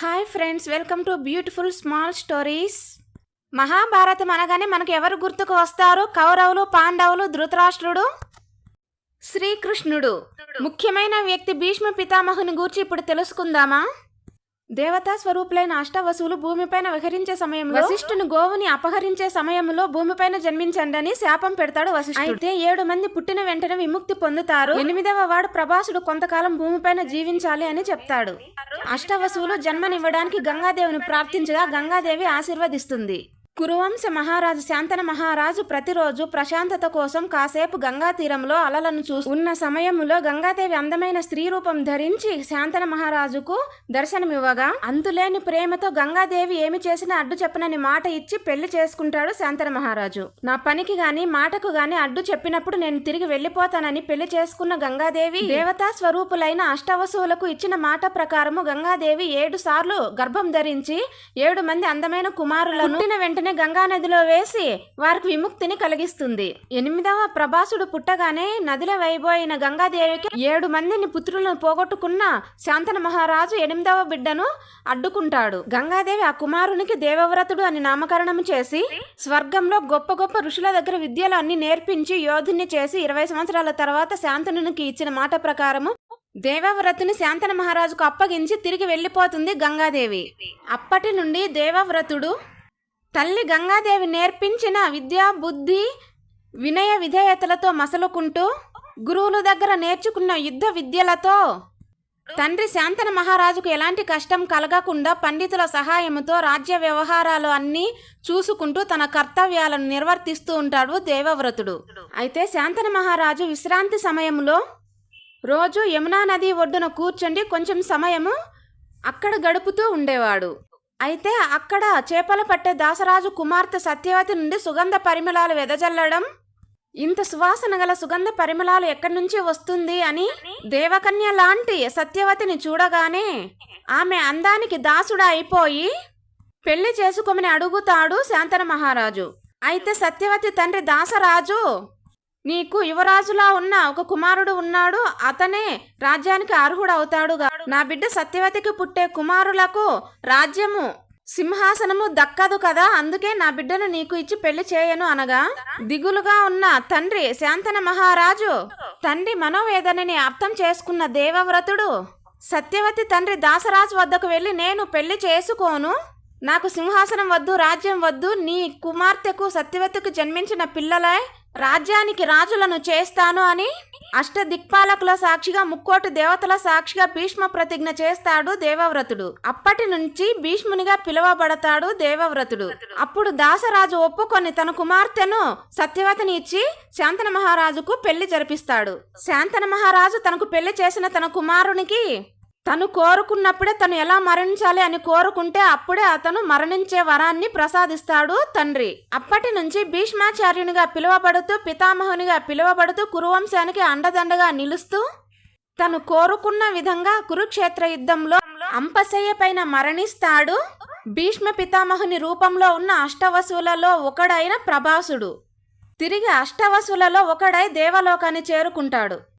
Hi friends welcome to beautiful small stories Mahabharatam అనగానే మనకు ఎవరు గుర్తుకు వస్తారు? కౌరవులు పాండవులు ధృతరాష్ట్రుడు శ్రీకృష్ణుడు. ముఖ్యమైన వ్యక్తి భీష్మ పితామహుని గూర్చి ఇప్పుడు తెలుసుకుందామా? దేవతా స్వరూపులైన అష్టవసువులు భూమిపైన విహరించే సమయంలో వశిష్ఠుని గోవుని అపహరించే సమయంలో భూమిపైన జన్మించండి అని శాపం పెడతాడు వశిష్ఠుడు. అయితే ఏడు మంది పుట్టిన వెంటనే విముక్తి పొందుతారు. ఎనిమిదవ వాడు ప్రభాసుడు కొంతకాలం భూమిపైన జీవించాలి అని చెప్తాడు. అష్టవసువులు జన్మనివ్వడానికి గంగాదేవిని ప్రార్థించగా గంగాదేవి ఆశీర్వదిస్తుంది. కురువంశ మహారాజు శాంతన మహారాజు ప్రతిరోజు ప్రశాంతత కోసం కాసేపు గంగా తీరంలో అలలను చూసి ఉన్న సమయంలో గంగాదేవి అందమైన స్త్రీ రూపం ధరించి శాంతన మహారాజుకు దర్శనమివ్వగా అంతులేని ప్రేమతో గంగాదేవి ఏమి చేసినా అడ్డు చెప్పనని మాట ఇచ్చి పెళ్ళి చేసుకుంటాడు శాంతన మహారాజు. నా పనికి గాని మాటకు గాని అడ్డు చెప్పినప్పుడు నేను తిరిగి వెళ్ళిపోతానని పెళ్ళి చేసుకున్న గంగాదేవి దేవతా స్వరూపులైన అష్టవసువులకు ఇచ్చిన మాట ప్రకారము గంగాదేవి ఏడు సార్లు గర్భం ధరించి ఏడు మంది అందమైన కుమారులను వెంటనే వెంటనే గంగా నదిలో వేసి వారికి విముక్తిని కలిగిస్తుంది. ఎనిమిదవ ప్రభాసుడు పుట్టగానే నదిలో వైబోయిన గంగాదేవికి ఏడు మందిని పుత్రులను పోగొట్టుకున్న శాంతన మహారాజు ఎనిమిదవ బిడ్డను అడ్డుకుంటాడు. గంగాదేవి ఆ కుమారునికి దేవవ్రతుడు అని నామకరణం చేసి స్వర్గంలో గొప్ప గొప్ప ఋషుల దగ్గర విద్యలు అన్ని నేర్పించి యోధుని చేసి ఇరవై సంవత్సరాల తర్వాత శాంతనునికి ఇచ్చిన మాట ప్రకారము దేవవ్రతుని శాంతన మహారాజుకు అప్పగించి తిరిగి వెళ్ళిపోతుంది గంగాదేవి. అప్పటి నుండి దేవవ్రతుడు తల్లి గంగాదేవి నేర్పించిన విద్యా బుద్ధి వినయ విధేయతలతో మసలుకుంటూ గురువుల దగ్గర నేర్చుకున్న యుద్ధ విద్యలతో తండ్రి శాంతన మహారాజుకు ఎలాంటి కష్టం కలగకుండా పండితుల సహాయంతో రాజ్య వ్యవహారాలు అన్నీ చూసుకుంటూ తన కర్తవ్యాలను నిర్వర్తిస్తూ ఉంటాడు దేవవ్రతుడు. అయితే శాంతన మహారాజు విశ్రాంతి సమయంలో రోజు యమునా నది ఒడ్డున కూర్చుండి కొంచెం సమయము అక్కడ గడుపుతూ ఉండేవాడు. అయితే అక్కడ చేపలు పట్టే దాసరాజు కుమార్తె సత్యవతి నుండి సుగంధ పరిమళాలు వెదజల్లడం? ఇంత సువాసన గల సుగంధ పరిమళాలు ఎక్కడి నుంచి వస్తుంది అని దేవకన్య లాంటి సత్యవతిని చూడగానే ఆమె అందానికి దాసుడా అయిపోయి పెళ్ళి చేసుకోమని అడుగుతాడు శాంతన మహారాజు. అయితే సత్యవతి తండ్రి దాసరాజు నీకు యువరాజులా ఉన్న ఒక కుమారుడు ఉన్నాడు. అతనే రాజ్యానికి అర్హుడు అవుతాడు నా బిడ్డ సత్యవతికి పుట్టే కుమారులకు రాజ్యము సింహాసనము దక్కదు కదా. అందుకే నా బిడ్డను నీకు ఇచ్చి పెళ్ళి చేయను అనగా దిగులుగా ఉన్న తండ్రి శాంతన మహారాజు తండ్రి మనోవేదనని అర్థం చేసుకున్న దేవవ్రతుడు సత్యవతి తండ్రి దాసరాజు వద్దకు వెళ్ళి నేను పెళ్ళి చేసుకోను. నాకు సింహాసనం వద్దు రాజ్యం వద్దు. నీ కుమార్తెకు సత్యవతికి జన్మించిన పిల్లలై రాజ్యానికి రాజులను చేస్తాను అని అష్ట దిక్పాలకుల సాక్షిగా ముక్కోటి దేవతల సాక్షిగా భీష్మ ప్రతిజ్ఞ చేస్తాడు దేవవ్రతుడు. అప్పటి నుంచి భీష్మునిగా పిలువబడతాడు దేవవ్రతుడు. అప్పుడు దాసరాజు ఒప్పుకొని తన కుమార్తెను సత్యవతిని ఇచ్చి శాంతన మహారాజుకు పెళ్ళి జరిపిస్తాడు. శాంతన మహారాజు తనకు పెళ్ళి చేసిన తన కుమారునికి తను కోరుకున్నప్పుడే తను ఎలా మరణించాలి అని కోరుకుంటే అప్పుడే అతను మరణించే వరాన్ని ప్రసాదిస్తాడు తండ్రి. అప్పటి నుంచి భీష్మాచార్యునిగా పిలువబడుతూ పితామహునిగా పిలువబడుతూ కురువంశానికి అండదండగా నిలుస్తూ తను కోరుకున్న విధంగా కురుక్షేత్ర యుద్ధంలో అంపశయ్య పైన మరణిస్తాడు. భీష్మ పితామహుని రూపంలో ఉన్న అష్టవసువులలో ఒకడైన ప్రభాసుడు. తిరిగి అష్టవసులలో ఒకడై దేవలోకాన్ని చేరుకుంటాడు.